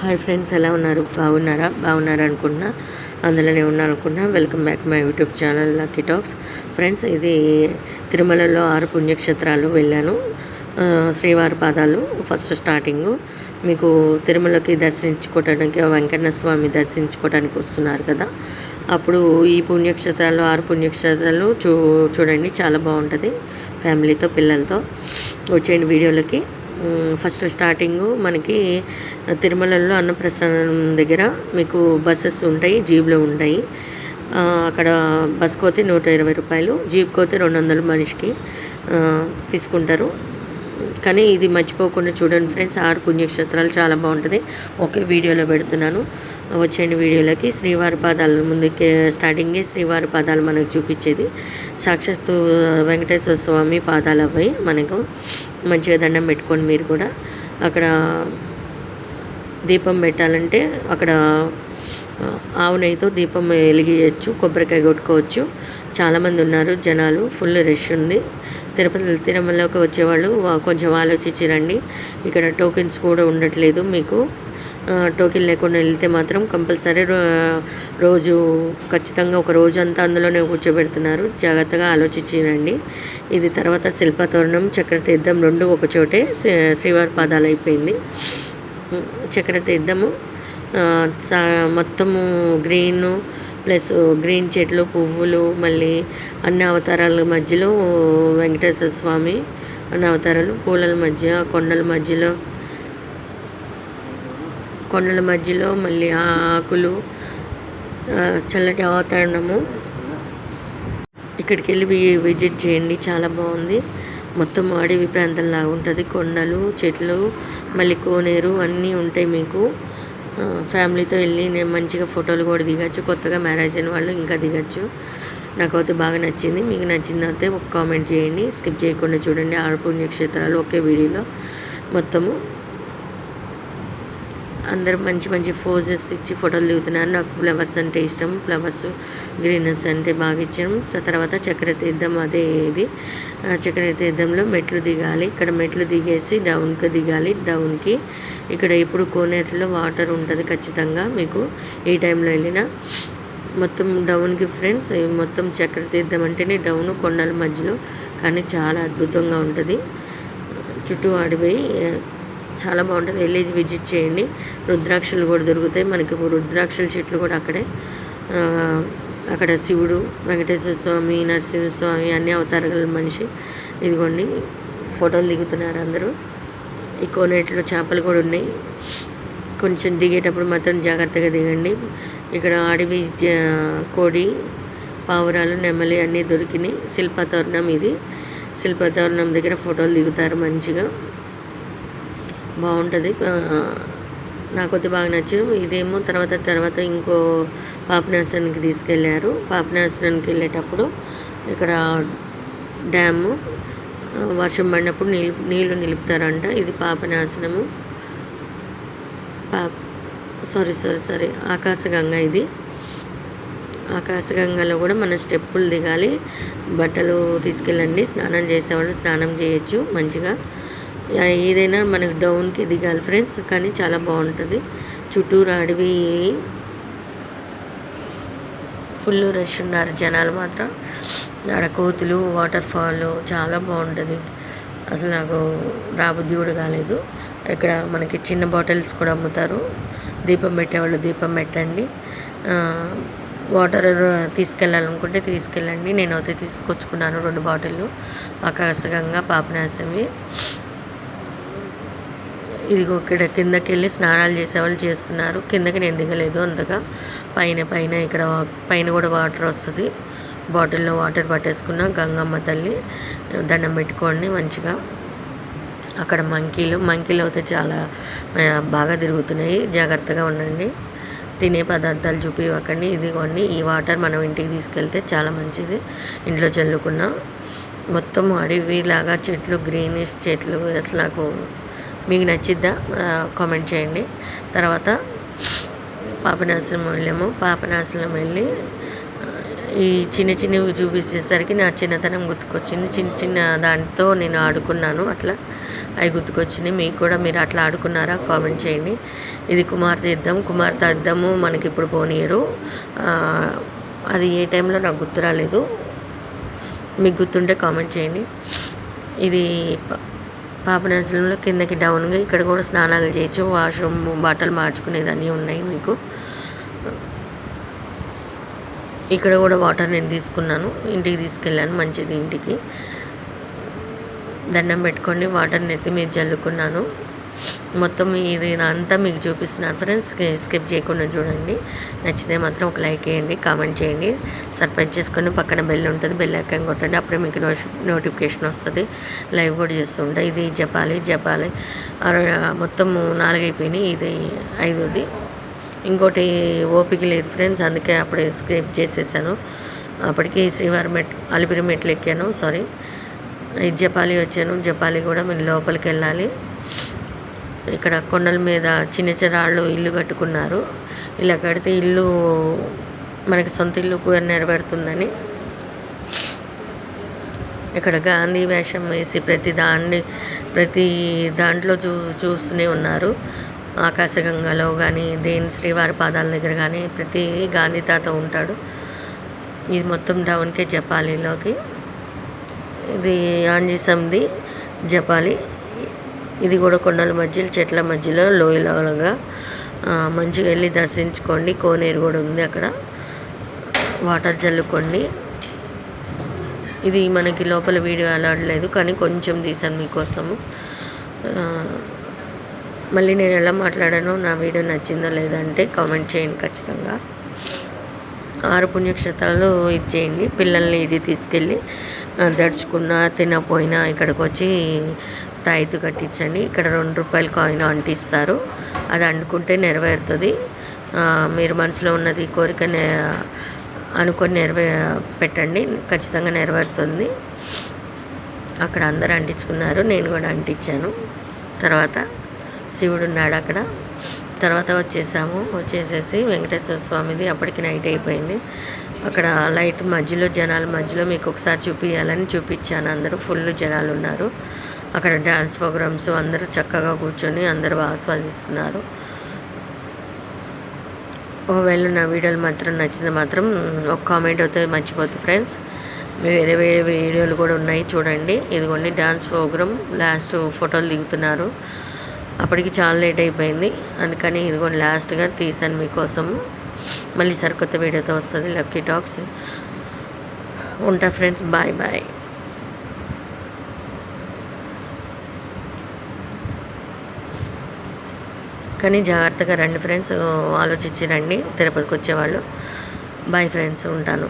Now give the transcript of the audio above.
Hi friends ఎలా ఉన్నారు? బాగున్నారా? బాగున్నారా అనుకున్నా అందులోనే ఉన్నా అనుకున్నా welcome back my YouTube channel Lucky Talks friends ఇది తిరుమలలో ఆరు పుణ్యక్షేత్రాలు వెళ్ళాను. శ్రీవారి పాదాలు ఫస్ట్ స్టార్టింగ్ మీకు తిరుమలకి దర్శించుకోవడానికి వెంకన్న స్వామి దర్శించుకోవడానికి వస్తున్నారు కదా. అప్పుడు ఈ పుణ్యక్షేత్రాలు ఆరు పుణ్యక్షేత్రాలు చూ చూడండి చాలా బాగుంటుంది. ఫ్యామిలీతో పిల్లలతో. వచ్చేయండి వీడియోలకి. ఫస్ట్ స్టార్టింగ్ మనకి తిరుమలలో అన్నప్రసాదం దగ్గర మీకు బస్సెస్ ఉంటాయి జీబ్లు ఉంటాయి. అక్కడ బస్ కోతే నూట ఇరవై రూపాయలు జీప్ కోతే రెండు వందలు మనిషికి తీసుకుంటారు. కానీ ఇది మర్చిపోకుండా చూడండి ఫ్రెండ్స్. ఆరు పుణ్యక్షేత్రాలు చాలా బాగుంటుంది. ఒకే వీడియోలో పెడుతున్నాను. వచ్చేయండి వీడియోలకి. శ్రీవారి పాదాల ముందుకే స్టార్టింగే శ్రీవారి పాదాలు మనకు చూపించేది. సాక్షాత్తు వెంకటేశ్వర స్వామి పాదాలు అవి మనకు మంచిగా దండం పెట్టుకోండి మీరు కూడా. అక్కడ దీపం పెట్టాలంటే అక్కడ ఆవు నెయ్యితో దీపం వెలిగించవచ్చు కొబ్బరికాయ కొట్టుకోవచ్చు. చాలామంది ఉన్నారు జనాలు ఫుల్ రష్ ఉంది. తిరుపతి తిరుమలలోకి వచ్చేవాళ్ళు కొంచెం ఆలోచించి రండి ఇక్కడ టోకెన్స్ కూడా ఉండట్లేదు మీకు. టోకెన్ లేకుండా వెళ్తే మాత్రం కంపల్సరీ రో- రోజు ఖచ్చితంగా ఒక రోజు అంతా అందులోనే కూర్చోబెడుతున్నారు. జాగ్రత్తగా ఆలోచించి రండి ఇది తర్వాత శిల్పతోరణం చక్రతీర్థం రెండు ఒక చోటే శ్రీ- శ్రీవారి పాదాలు అయిపోయింది. చక్రతీర్థము సా- మొత్తము గ్రీను ప్లస్ గ్రీన్ చెట్లు పువ్వులు మళ్ళీ అన్ని అవతారాల మధ్యలో వెంకటేశ్వర స్వామి అన్ని అవతారాలు పూలల మధ్య కొండల మధ్యలో కొండల మధ్యలో మళ్ళీ ఆ ఆకులు చల్లటి వాతావరణము. ఇక్కడికి వెళ్ళి విజిట్ చేయండి చాలా బాగుంది. మొత్తం అడవి ప్రాంతం లాగా ఉంటుంది. కొండలు చెట్లు మళ్ళీ కోనేరు అన్నీ ఉంటాయి మీకు. ఫ్యామిలీతో వెళ్ళి నేను మంచిగా ఫోటోలు కూడా దిగచ్చు కొత్తగా మ్యారేజ్ అయిన వాళ్ళు ఇంకా దిగచ్చు. నాకైతే బాగా నచ్చింది. మీకు నచ్చిందైతే ఒక కామెంట్ చేయండి. స్కిప్ చేయకుండా చూడండి. ఆరు పుణ్యక్షేత్రాలు ఒకే వీడియోలో మొత్తము అందరూ మంచి మంచి ఫోజెస్ ఇచ్చి ఫోటోలు దిగుతున్నారు. నాకు ఫ్లవర్స్ అంటే ఇష్టం. ఫ్లవర్స్ గ్రీనెస్ అంటే బాగా ఇచ్చాం తర్వాత చక్ర తీర్థం అదే ఇది. ఆ, తీర్థంలో మెట్లు దిగాలి. ఇక్కడ మెట్లు దిగేసి డౌన్కి దిగాలి. డౌన్కి ఇక్కడ ఇప్పుడు కోనేరులో వాటర్ ఉంటుంది ఖచ్చితంగా మీకు. ఏ టైంలో వెళ్ళినా మొత్తం డౌన్కి ఫ్రెండ్స్ మొత్తం చక్ర తీర్థం అంటేనే డౌన్ కొండల మధ్యలో. కానీ చాలా అద్భుతంగా ఉంటుంది. చుట్టూ అడవి చాలా బాగుంటుంది. వెళ్ళి విజిట్ చేయండి. రుద్రాక్షలు కూడా దొరుకుతాయి. మనకి రుద్రాక్షల చెట్లు కూడా అక్కడే. అక్కడ శివుడు వెంకటేశ్వర స్వామి నరసింహస్వామి అన్ని అవతారాల మనిషి. ఇదిగోండి. ఫోటోలు దిగుతున్నారు అందరూ. ఈ కోనేటిలో చేపలు కూడా ఉన్నాయి. కొంచెం దిగేటప్పుడు మాత్రం జాగ్రత్తగా దిగండి. ఇక్కడ అడవి జ- కోడి పావురాలు నెమలి అన్నీ దొరికినాయి. శిల్పతోరణం ఇది. శిల్పతోరణం దగ్గర ఫోటోలు దిగుతారు మంచిగా. బాగుంటుంది. నాకు కొద్ది బాగా నచ్చింది. ఇదేమో తర్వాత తర్వాత ఇంకో పాపనాశనానికి తీసుకెళ్ళారు. పాపనాశనానికి వెళ్ళేటప్పుడు ఇక్కడ డ్యాము వర్షం పడినప్పుడు నీళ్ళు నీళ్ళు నిలుపుతారంట. ఇది పాపనాశనము పా సారీ సారీ సారీ ఆకాశగంగ ఇది. ఆకాశగంగలో కూడా మన స్టెప్పులు దిగాలి. బట్టలు తీసుకెళ్ళండి. స్నానం చేసేవాళ్ళు స్నానం చేయొచ్చు మంచిగా. ఏదైనా మనకు డౌన్కి దిగాలి ఫ్రెండ్స్ కానీ చాలా బాగుంటుంది. చుట్టూరు అడవి. ఫుల్ రష్ ఉన్నారు జనాలు మాత్రం. ఆడ కోతులు వాటర్ ఫాల్ చాలా బాగుంటుంది. అసలు నాకు రాబుద్ది కూడా కాలేదు. ఇక్కడ మనకి చిన్న బాటిల్స్ కూడా అమ్ముతారు. దీపం పెట్టేవాళ్ళు దీపం పెట్టండి. వాటర్ తీసుకెళ్ళాలనుకుంటే తీసుకెళ్ళండి. నేను అయితే తీసుకొచ్చుకున్నాను రెండు బాటిళ్ళు. ఆకర్షకంగా పాపనాశమి. ఇదిగో ఇక్కడ కిందకి వెళ్ళి స్నానాలు చేసేవాళ్ళు చేస్తున్నారు. కిందకి నేను దిగలేదు అంతగా. పైన పైన ఇక్కడ పైన కూడా వాటర్ వస్తుంది. బాటిల్లో వాటర్ పట్టేసుకున్న గంగమ్మ తల్లి దండం పెట్టుకోండి మంచిగా. అక్కడ మంకీలు మంకీలు అయితే చాలా బాగా తిరుగుతున్నాయి. జాగ్రత్తగా ఉండండి. తినే పదార్థాలు చూపివ్వకండి. ఇదిగోండి ఈ వాటర్ మనం ఇంటికి తీసుకెళ్తే చాలా మంచిది. ఇంట్లో చల్లుకున్న మొత్తం అడవిలాగా చెట్లు గ్రీనిష్ చెట్లు అసలు నాకు మీకు నచ్చిద్దా కామెంట్ చేయండి. తర్వాత పాపనాశనం వెళ్ళాము. పాపనాశనం వెళ్ళి ఈ చిన్న చిన్నవి చూపించేసరికి నా చిన్నతనం గుర్తుకొచ్చింది. చిన్న చిన్న దానితో నేను ఆడుకున్నాను అట్లా. అవి గుర్తుకొచ్చినాయి మీకు కూడా మీరు అట్లా ఆడుకున్నారా? కామెంట్ చేయండి. ఇది కుమార్ తీర్థం కుమార్ తీర్థము మనకి ఇప్పుడు పోనీయరు. అది ఏ టైంలో నాకు గుర్తు రాలేదు మీకు గుర్తుంటే కామెంట్ చేయండి. ఇది పాపనాశనంలో కిందకి డౌన్గా ఇక్కడ కూడా స్నానాలు చేయొచ్చు. వాష్రూమ్ బట్టలు మార్చుకునేదన్నీ ఉన్నాయి మీకు. ఇక్కడ కూడా వాటర్ నేను తీసుకున్నాను. ఇంటికి తీసుకెళ్ళాను. మంచిది ఇంటికి. దండం పెట్టుకొని వాటర్ నెత్తి మీద జల్లుకున్నాను. మొత్తం ఇది అంతా మీకు చూపిస్తున్నాను ఫ్రెండ్స్. స్కిప్ చేయకుండా చూడండి. నచ్చితే మాత్రం ఒక లైక్ వేయండి కామెంట్ చేయండి. సబ్స్క్రైబ్ చేసుకొని పక్కన బెల్ ఉంటుంది బెల్ ఐకాన్ కొట్టండి. అప్పుడే మీకు నోటి నోటిఫికేషన్ వస్తుంది. లైవ్ కూడా చేస్తుంటా ఇది జపాలి జపాలి. అర- మొత్తం నాలుగైపోయినాయి ఇది ఐదోది. ఇంకోటి ఓపిక లేదు ఫ్రెండ్స్. అందుకే అప్పుడే స్క్రిప్ట్ చేసేసాను. అప్పటికి శ్రీవారి మెట్ అలిపిరి మెట్లు ఎక్కాను. సారీ. ఇది జపాలి వచ్చాను. జపాలి కూడా మీరు లోపలికి వెళ్ళాలి. ఇక్కడ కొండల మీద చిన్న చిన్న ఇల్లు కట్టుకున్నారు. ఇలా కడితే ఇల్లు మనకి సొంత ఇల్లు కూడా నెరవేరుతుందని. ఇక్కడ గాంధీ వేషం వేసి ప్రతి దాన్ని ప్రతి దాంట్లో చూ చూస్తూనే ఉన్నారు. ఆకాశగంగలో కానీ దేని శ్రీవారి పాదాల దగ్గర కానీ ప్రతి గాంధీ తాత ఉంటాడు. ఇది మొత్తం డౌన్కే జపాలిలోకి. ఇది ఆంజీసంది జపాలి. ఇది కూడా కొండల మధ్యలో చెట్ల మధ్యలో లోయలాగా మంచిగా వెళ్ళి దర్శించుకోండి. కోనేరు కూడా ఉంది అక్కడ. వాటర్ చల్లుకోండి ఇది మనకి లోపల వీడియో అలాడలేదు కానీ కొంచెం తీసాను మీకోసము. మళ్ళీ నేను ఎలా మాట్లాడానో నా వీడియో నచ్చిందో లేదంటే కామెంట్ చేయండి ఖచ్చితంగా. ఆరు పుణ్యక్షేత్రాలు ఇచ్చేయండి పిల్లల్ని ఇది తీసుకెళ్ళి దడుచుకున్నా తినపోయినా ఇక్కడికి వచ్చి తాయితు కట్టించండి. ఇక్కడ రెండు రూపాయల కాయిన్ అంటిస్తారు అది అంటుకుంటే నెరవేరుతుంది. మీరు మనసులో ఉన్నది కోరిక అనుకొని నెరవే పెట్టండి. ఖచ్చితంగా నెరవేరుతుంది. అక్కడ అందరు అంటించుకున్నారు. నేను కూడా అంటించాను. తర్వాత శివుడు ఉన్నాడు అక్కడ. తర్వాత వచ్చేసాము. వచ్చేసేసి వెంకటేశ్వర స్వామిది అప్పటికి నైట్ అయిపోయింది. అక్కడ లైట్ మధ్యలో జనాల మధ్యలో మీకు ఒకసారి చూపించాలని చూపించాను. అందరూ ఫుల్ జనాలు ఉన్నారు. అక్కడ డ్యాన్స్ ప్రోగ్రామ్స్ అందరూ చక్కగా కూర్చొని అందరూ ఆస్వాదిస్తున్నారు. ఒకవేళ నా వీడియోలు మాత్రం నచ్చింది మాత్రం ఒక కామెంట్ అయితే మర్చిపోతుంది ఫ్రెండ్స్. వేరే వేరే వీడియోలు కూడా ఉన్నాయి చూడండి. ఇదిగోండి డ్యాన్స్ ప్రోగ్రామ్ లాస్ట్ ఫోటోలు దిగుతున్నారు. అప్పటికి చాలా లేట్ అయిపోయింది. అందుకని ఇదిగోండి లాస్ట్గా తీసాను మీకోసం. మళ్ళీ సరికొత్త వీడియోతో వస్తుంది. Lucky Talks. ఉంటా ఫ్రెండ్స్ బాయ్ బాయ్. కానీ జాగ్రత్తగా రండి ఫ్రెండ్స్ ఆలోచించి రండి. తిరుపతికి వచ్చేవాళ్ళు. బాయ్ ఫ్రెండ్స్ ఉంటాను.